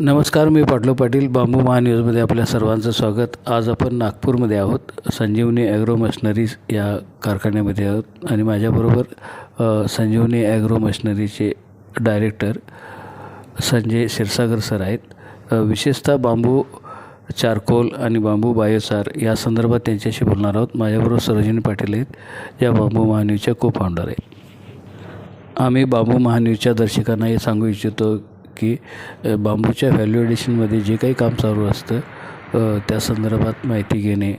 नमस्कार मी पाटलो पाटील बांबू महान्यूजमध्ये आपल्या सर्वांचं स्वागत. आज आपण नागपूरमध्ये आहोत. संजीवनी ॲग्रो मशनरीज या कारखान्यामध्ये आहोत. आणि माझ्याबरोबर संजीवनी ॲग्रो मशनरीचे डायरेक्टर संजय क्षीरसागर सर आहेत. विशेषतः बांबू चारकोल आणि बांबू बायोचार या संदर्भात त्यांच्याशी बोलणार आहोत. माझ्याबरोबर सरोजिनी पाटील आहेत या बांबू महान्यूजच्या को फाउंडर आहेत. आम्ही बांबू महान्यूजच्या दर्शकांना हे सांगू इच्छितो की बांबूच्या व्हॅल्यू ॲडिशनमध्ये जे काही काम चालू असतं त्या संदर्भात माहिती घेणे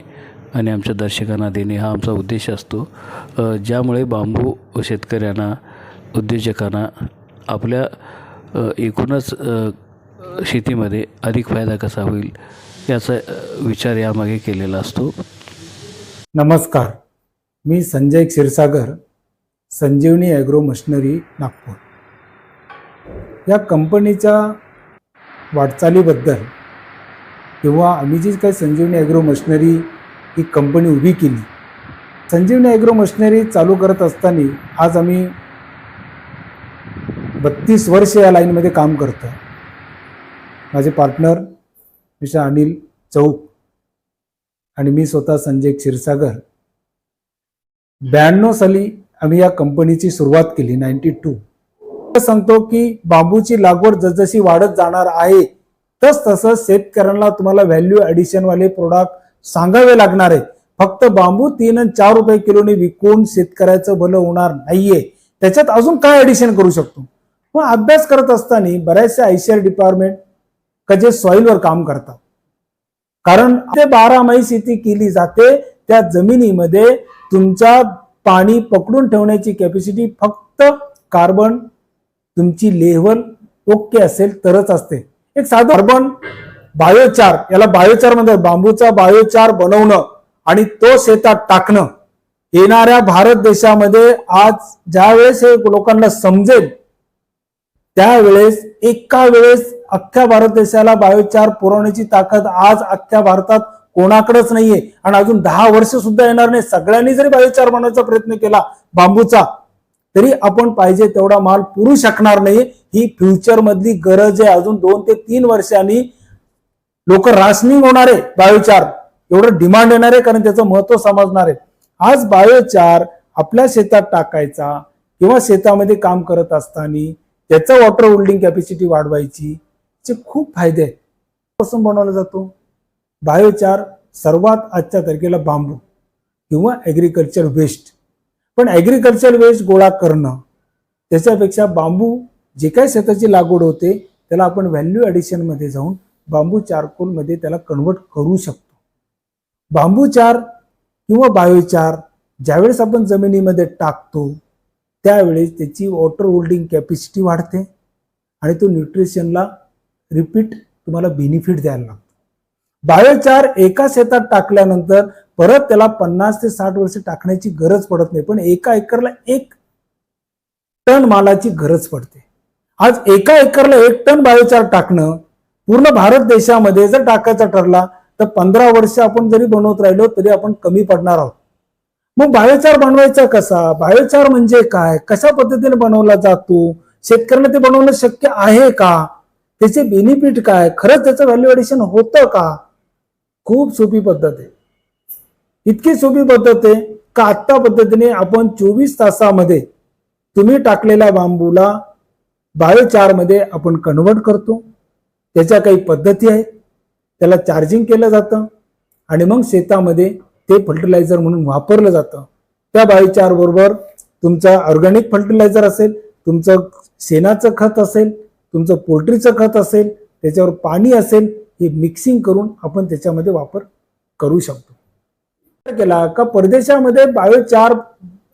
आणि आमच्या दर्शकांना देणे हा आमचा उद्देश असतो. ज्यामुळे बांबू शेतकऱ्यांना उद्योजकांना आपल्या एकूणच शेतीमध्ये अधिक फायदा कसा होईल याचा विचार यामागे केलेला असतो. नमस्कार. मी संजय क्षीरसागर संजीवनी ॲग्रो मशिनरी नागपूर. या कंपनीच्या वाटचालीबद्दल किंवा आम्ही जी काही संजीवनी ॲग्रो मशनरी ही कंपनी उभी केली संजीवनी ॲग्रो मशनरी चालू करत असताना आज आम्ही बत्तीस वर्ष या लाईनमध्ये काम करतो. माझे पार्टनर मिस्टर अनिल चौक आणि मी स्वतः संजय क्षीरसागर. ब्याण्णव साली आम्ही या कंपनीची सुरुवात केली नाईन्टी टू. सांगतो की बांबूची लागवड जसजशी वाढत जाणार आहे तस तसं शेतकऱ्यांना तुम्हाला व्हॅल्यू ऍडिशन वाले प्रोडक्ट सांगावे लागणार आहे. फक्त बांबू तीन आणि चार रुपये किलोने विकून शेतकऱ्याचं भलं होणार नाहीये. त्याच्यात अजून काय ऍडिशन करू शकतो? मग अभ्यास करत असताना बऱ्याचशा आयसीआर डिपार्टमेंट का जे सॉईलवर काम करतात. कारण ते बारामाही शेती केली जाते त्या जमिनीमध्ये तुमच्या पाणी पकडून ठेवण्याची कॅपॅसिटी फक्त कार्बन तुमची लेव्हल ओके असेल तरच असते. एक साधं कार्बन बायोचार याला बायोचार म्हणतात. बांबूचा बायोचार बनवणं आणि तो शेतात टाकणं. येणाऱ्या भारत देशामध्ये आज ज्या वेळेस हे लोकांना समजेल त्यावेळेस एका वेळेस अख्ख्या भारत देशाला बायोचार पुरवण्याची ताकद आज अख्ख्या भारतात कोणाकडेच नाहीये. आणि अजून दहा वर्ष सुद्धा येणार नाही. सगळ्यांनी जरी बायोचार बनवायचा प्रयत्न केला बांबूचा तरी आपण पाहिजे तेवढा माल पुरू शकणार नाही. ही फ्युचर मधली गरज आहे. अजून दोन ते तीन वर्षांनी लोक राशनिंग होणार आहे बायोचार. एवढं डिमांड येणार आहे कारण त्याचं महत्त्व समजणार आहे. आज बायोचार आपल्या शेतात टाकायचा किंवा शेतामध्ये काम करत असताना त्याचं वॉटर होल्डिंग कॅपॅसिटी वाढवायची चे खूप फायदे आहेत. पासून बनवला जातो. बायोचार सर्वात आजच्या तारखेला बांबू किंवा ॲग्रिकल्चर वेस्ट पण ॲग्रिकल्चर वेस्ट गोळा करणं त्याच्यापेक्षा बांबू जे काही शेताची लागवड होते त्याला आपण व्हॅल्यू ॲडिशनमध्ये जाऊन बांबू चारकोलमध्ये त्याला कन्वर्ट करू शकतो. बांबू चार किंवा बायोचार ज्यावेळेस आपण जमिनीमध्ये टाकतो त्यावेळेस त्याची वॉटर होल्डिंग कॅपॅसिटी वाढते आणि तो न्यूट्रिशनला रिपीट तुम्हाला बेनिफिट द्यायला लागतो. बायोचार एका शेतात टाकल्यानंतर परत त्याला पन्नास ते साठ वर्ष टाकण्याची गरज पडत नाही पण एका एकरला एक टन मालाची गरज पडते. आज एका एकरला एक टन बायोचार टाकणं पूर्ण भारत देशामध्ये जर टाकायचा ठरला तर पंधरा वर्ष आपण जरी बनवत राहिलो तरी आपण कमी पडणार आहोत. मग बायोचार बनवायचा कसा? बायोचार म्हणजे काय? कशा पद्धतीने बनवला जातो? शेतकऱ्यांना ते बनवणं शक्य आहे का? त्याचे बेनिफिट काय? खरंच त्याचं व्हॅल्यू होतं का? खूप सोपी पद्धत आहे. इतकी सोपी पद्धत आहे का आत्ता पद्धतीने आपण चोवीस तासामध्ये तुम्ही टाकलेल्या बांबूला बायोचारमध्ये आपण कन्वर्ट करतो. त्याच्या काही पद्धती आहेत. त्याला चार्जिंग केलं जातं. आणि मग शेतामध्ये ते फर्टिलायझर म्हणून वापरलं जातं. त्या बायोचार बरोबर तुमचा ऑर्गॅनिक फर्टिलायझर असेल तुमचं शेणाचं खत असेल तुमचं पोल्ट्रीचं खत असेल त्याच्यावर पाणी असेल हे मिक्सिंग करून आपण त्याच्यामध्ये वापर करू शकतो. केला का परदेशामध्ये बायोचार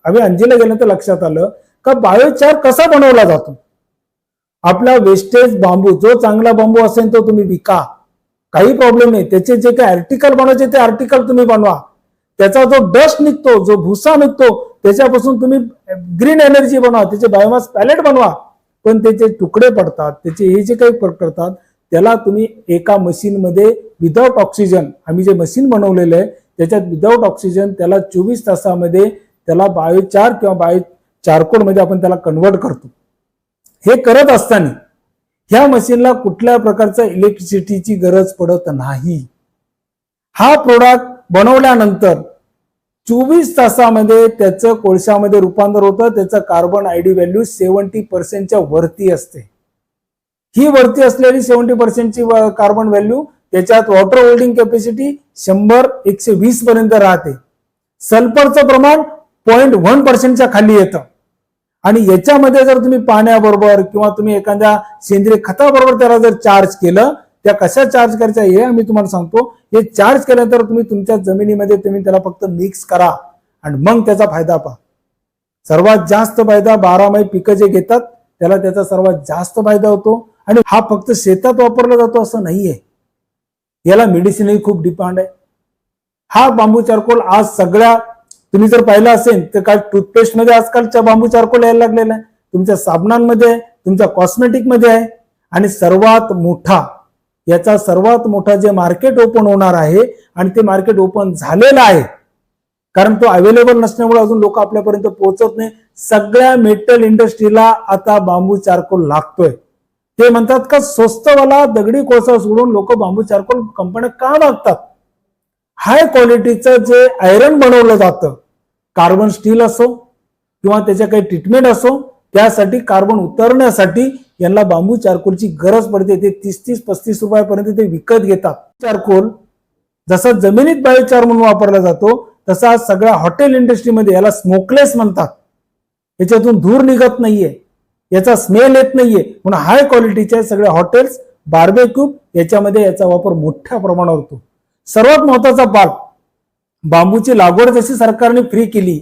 आम्ही अंजीला गेल्यानंतर लक्षात आलं का बायोचार कसा बनवला जातो? आपला वेस्टेज बांबू जो चांगला बांबू असेल तो तुम्ही विका. काही प्रॉब्लेम नाही. त्याचे जे काही आर्टिकल बनवायचे ते आर्टिकल तुम्ही बनवा. त्याचा जो डस्ट निघतो जो भुसा निघतो त्याच्यापासून तुम्ही ग्रीन एनर्जी बनवा. त्याचे बायोमास पॅलेट बनवा. पण त्याचे तुकडे पडतात त्याचे हे जे काही करतात त्याला तुम्ही एका मशीनमध्ये विदाउट ऑक्सिजन आम्ही जे मशीन बनवलेलं आहे त्याच्यात विदाऊट ऑक्सिजन त्याला चोवीस तासामध्ये त्याला बायोचार किंवा बायो चारकोडमध्ये आपण त्याला कन्वर्ट करतो. हे करत असताना ह्या मशीनला कुठल्या प्रकारचा इलेक्ट्रिसिटीची गरज पडत नाही. हा प्रोडक्ट बनवल्यानंतर चोवीस तासामध्ये त्याचं कोळशामध्ये रूपांतर होतं त्याचं कार्बन आयडी व्हॅल्यू सेवन्टी पर्सेंटच्या वरती असते. ही वरती असलेली सेवन्टी पर्सेंटची कार्बन व्हॅल्यू त्याच्यात वॉटर होल्डिंग कॅपॅसिटी शंभर एकशे वीस पर्यंत राहते. सल्फरचं प्रमाण पॉईंट वन पर्सेंटच्या खाली येतं. आणि याच्यामध्ये जर तुम्ही पाण्याबरोबर किंवा तुम्ही एखाद्या सेंद्रिय खताबरोबर त्याला जर चार्ज केलं त्या कशा चार्ज करायच्या हे आम्ही तुम्हाला सांगतो. हे चार्ज केल्यानंतर तुम्ही तुमच्या जमिनीमध्ये तुम्ही त्याला फक्त मिक्स करा आणि मग त्याचा फायदा पहा. सर्वात जास्त फायदा बारामाही पिकं जे घेतात त्याला त्याचा सर्वात जास्त फायदा होतो. आणि हा फक्त शेतात वापरला जातो असं नाहीये. याला मेडिसिनही खूप डिमांड आहे. हा बांबू चारकोल आज सगळ्या तुम्ही जर पाहिलं असेल तर काय टूथपेस्टमध्ये आजकालच्या बांबू चारकोल यायला लागलेला आहे. तुमच्या साबणांमध्ये आहे तुमच्या कॉस्मेटिकमध्ये आहे आणि सर्वात मोठा याचा सर्वात मोठा जे मार्केट ओपन होणार आहे आणि ते मार्केट ओपन झालेलं आहे कारण तो अवेलेबल नसल्यामुळे अजून लोक आपल्यापर्यंत पोहोचत नाही. सगळ्या मेटल इंडस्ट्रीला आता बांबू चारकोल लागतोय. ते म्हणतात का स्वस्तवाला दगडी कोळसा सोडून लोक बांबू चारकोल कंपन्या का मागतात? हाय क्वालिटीचं जे आयरन बनवलं जातं कार्बन स्टील असो किंवा त्याच्या काही ट्रीटमेंट असो त्यासाठी कार्बन उतरण्यासाठी यांना बांबू चारकोलची गरज पडते. ते तीस तीस पस्तीस रुपयापर्यंत ते विकत घेतात. चारकोल जसा जमिनीत बायोचार म्हणून वापरला जातो तसा सगळ्या हॉटेल इंडस्ट्रीमध्ये याला स्मोकलेस म्हणतात. याच्यातून धूर निघत नाहीये. याचा स्मेल येत नाहीये. म्हणून हाय क्वालिटीच्या सगळ्या हॉटेल्स बार्बेक्यूब याच्यामध्ये याचा वापर मोठ्या प्रमाणावर होतो. सर्वात महत्त्वाचा पार्ट बांबूची लागवड जशी सरकारने फ्री केली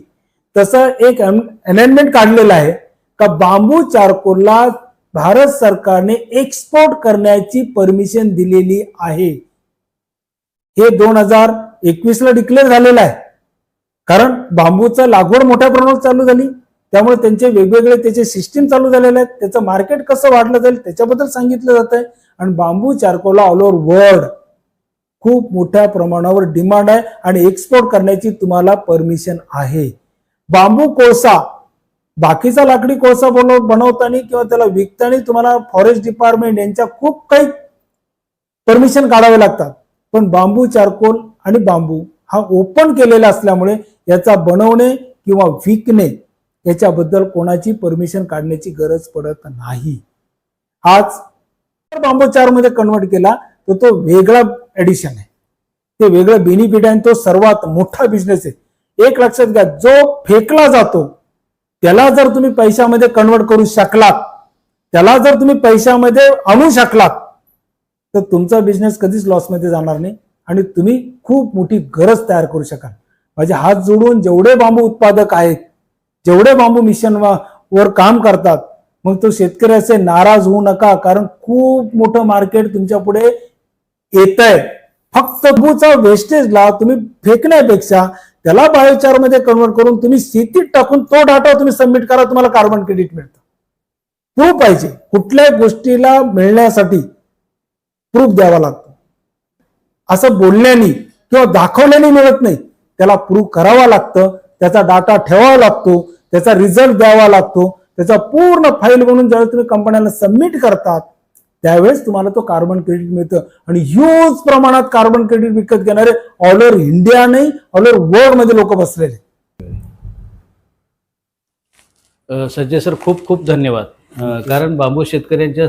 तसं एक अमेंडमेंट काढलेलं आहे का बांबू चारकोलला भारत सरकारने एक्सपोर्ट करण्याची परमिशन दिलेली आहे. हे दोन हजार एकवीस ला डिक्लेअर झालेलं आहे. कारण बांबूचा लागवड मोठ्या प्रमाणात चालू झाली. त्यामुळे त्यांचे वेगवेगळे त्याचे सिस्टीम चालू झालेले आहेत. त्याचं मार्केट कसं वाढलं जाईल त्याच्याबद्दल सांगितलं जात आहे आणि बांबू चारकोला ऑल ओव्हर वर्ल्ड खूप मोठ्या प्रमाणावर डिमांड आहे आणि एक्सपोर्ट करण्याची तुम्हाला परमिशन आहे. बांबू कोळसा बाकीचा लाकडी कोळसा बनव बनवताना किंवा त्याला विकताना तुम्हाला फॉरेस्ट डिपार्टमेंट यांच्या खूप काही परमिशन काढावे लागतात. पण बांबू चारकोल आणि बांबू हा ओपन केलेला असल्यामुळे याचा बनवणे किंवा विकणे याच्याबद्दल कोणाची परमिशन काढण्याची गरज पडत नाही. आज बांबू चारमध्ये कन्वर्ट केला तर तो वेगळा एडिशन आहे. ते वेगळं बेनिफिट आहे तो सर्वात मोठा बिझनेस आहे. एक लक्षात घ्या जो फेकला जातो त्याला जर तुम्ही पैशामध्ये कन्वर्ट करू शकलात त्याला जर तुम्ही पैशामध्ये आणू शकलात तर तुमचा बिझनेस कधीच लॉसमध्ये जाणार नाही आणि तुम्ही खूप मोठी गरज तयार करू शकाल. माझे हात जोडून जेवढे बांबू उत्पादक आहेत जेवढे बांबू मिशन वर काम करतात मग तो शेतकरी असे नाराज होऊ नका कारण खूप मोठं मार्केट तुमच्यापुढे येत आहे फक्त बांबूचा वेस्टेजला तुम्ही फेकण्यापेक्षा त्याला बायोचारमध्ये कन्वर्ट करून तुम्ही शेतीत टाकून तो डाटा तुम्ही सबमिट करा तुम्हाला कार्बन क्रेडिट मिळतं. प्रूफ पाहिजे. कुठल्याही गोष्टीला मिळण्यासाठी प्रूफ द्यावा लागतो. असं बोलण्याने किंवा दाखवल्याने मिळत नाही. त्याला प्रूफ करावा लागतं त्याचा डाटा ठेवावा लागतो त्याचा रिझल्ट द्यावा लागतो. त्याचा पूर्ण फाईल म्हणून ज्यावेळेस तुम्ही कंपन्यांना सबमिट करतात त्यावेळेस तुम्हाला तो कार्बन क्रेडिट मिळतं. आणि ह्यूज प्रमाणात कार्बन क्रेडिट विकत घेणारे ऑल ओव्हर इंडिया नाही ऑल ओव्हर वर्ल्डमध्ये लोक बसलेले. संजय सर खूप खूप धन्यवाद. कारण बांबू शेतकऱ्यांच्या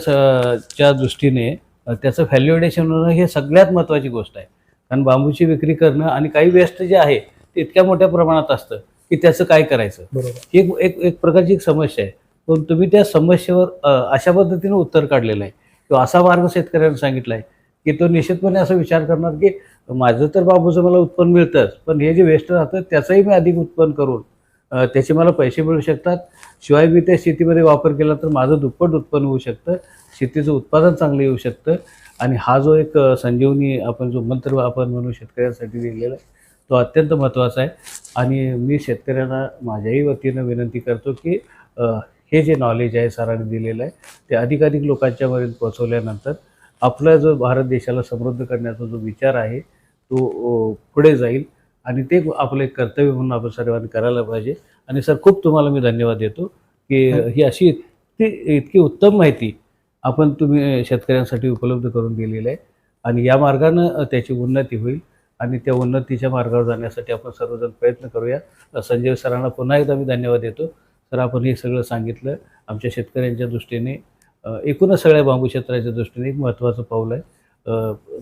च्या दृष्टीने त्याचं व्हॅल्युएडेशन होणं हे सगळ्यात महत्त्वाची गोष्ट आहे. कारण बांबूची विक्री करणं आणि काही वेस्ट जे आहे ते इतक्या मोठ्या प्रमाणात असतं. की त्याचं काय करायचं? बरोबर. ही एक एक एक प्रकारची एक समस्या आहे. पण तुम्ही त्या समस्येवर अशा पद्धतीने उत्तर काढलेलं आहे. किंवा असा मार्ग शेतकऱ्यांना सांगितला आहे की तो निश्चितपणे असा विचार करणार की माझं तर बांबूचं मला उत्पन्न मिळतंच पण हे जे वेस्ट राहतं त्याचंही मी अधिक उत्पन्न करून त्याचे मला पैसे मिळू शकतात. शिवाय मी त्या शेतीमध्ये वापर केला तर माझं दुप्पट उत्पन्न होऊ शकतं. शेतीचं उत्पादन चांगलं येऊ शकतं. आणि हा जो एक संजीवनी आपण जो मंत्र आपण म्हणून शेतकऱ्यांसाठी दिलेला आहे तो अत्यंत महत्त्वाचा आहे. आणि मी शेतकऱ्यांना माझ्याही वतीनं विनंती करतो की हे जे नॉलेज आहे सरांनी दिलेलं आहे ते अधिकाधिक लोकांच्यापर्यंत पोहोचवल्यानंतर आपला जो भारत देशाला समृद्ध करण्याचा जो विचार आहे तो पुढे जाईल. आणि ते आपलं एक कर्तव्य म्हणून आपण सर्वांनी करायला पाहिजे. आणि सर खूप तुम्हाला मी धन्यवाद देतो की ही अशी इतकी इतकी उत्तम माहिती आपण तुम्ही शेतकऱ्यांसाठी उपलब्ध करून दिलेलं आहे. आणि या मार्गानं त्याची उन्नती होईल. आणि त्या उन्नतीच्या मार्गावर जाण्यासाठी आपण सर्वजण प्रयत्न करूया. संजय सरांना पुन्हा एकदा मी धन्यवाद देतो. सर आपण हे सगळं सांगितलं. आमच्या शेतकऱ्यांच्या दृष्टीने एकूणच सगळ्या बांबू क्षेत्राच्या दृष्टीने एक महत्त्वाचं पाऊल आहे.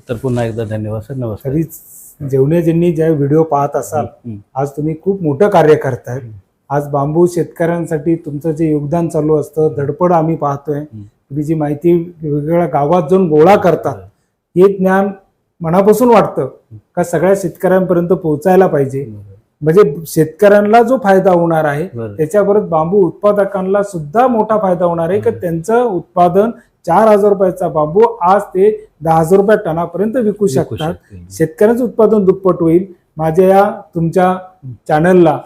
तर पुन्हा एकदा धन्यवाद सर. नमस्कार. तरीच जेवणे ज्यांनी ज्या व्हिडिओ पाहत असाल आज तुम्ही खूप मोठं कार्य करताय. आज बांबू शेतकऱ्यांसाठी तुमचं जे योगदान चालू असतं धडपड आम्ही पाहतोय. तुम्ही जी माहिती वेगवेगळ्या गावात जाऊन गोळा करतात हे ज्ञान मनापासून वाटतं का सगळ्या शेतकऱ्यांपर्यंत पोहोचायला पाहिजे म्हणजे शेतकऱ्यांना जो फायदा होणार आहे बरं त्याच्याबरोबर बांबू उत्पादकांना सुद्धा मोठा फायदा होणार आहे की. त्यांचं उत्पादन चार हजार रुपयाचा बांबू आज ते दहा हजार रुपये टनापर्यंत विकू शकतात. शेतकऱ्यांचं उत्पादन दुप्पट होईल माझ्या या तुमच्या चॅनलला.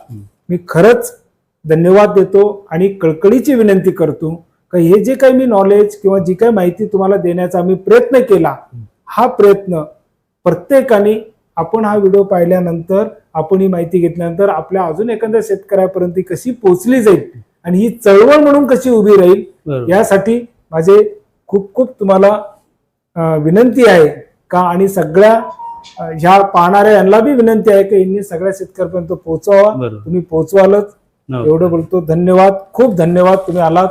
मी खरंच धन्यवाद देतो आणि कळकळीची विनंती करतो का हे जे काही मी नॉलेज किंवा जी काही माहिती तुम्हाला देण्याचा मी प्रयत्न केला हा प्रयत्न प्रत्येकाने आपण हा व्हिडिओ पाहिल्यानंतर आपण ही माहिती घेतल्यानंतर आपल्या अजून एखाद्या शेतकऱ्यापर्यंत कशी पोहोचली जाईल आणि ही चळवळ म्हणून कशी उभी राहील. यासाठी माझे खूप खूप तुम्हाला विनंती आहे का आणि सगळ्या ह्या पाहणाऱ्या यांना बी विनंती आहे की यांनी सगळ्या शेतकऱ्यापर्यंत पोहोचवा. तुम्ही पोहोचवालच. एवढं बोलतो. धन्यवाद. खूप धन्यवाद. तुम्ही आलात.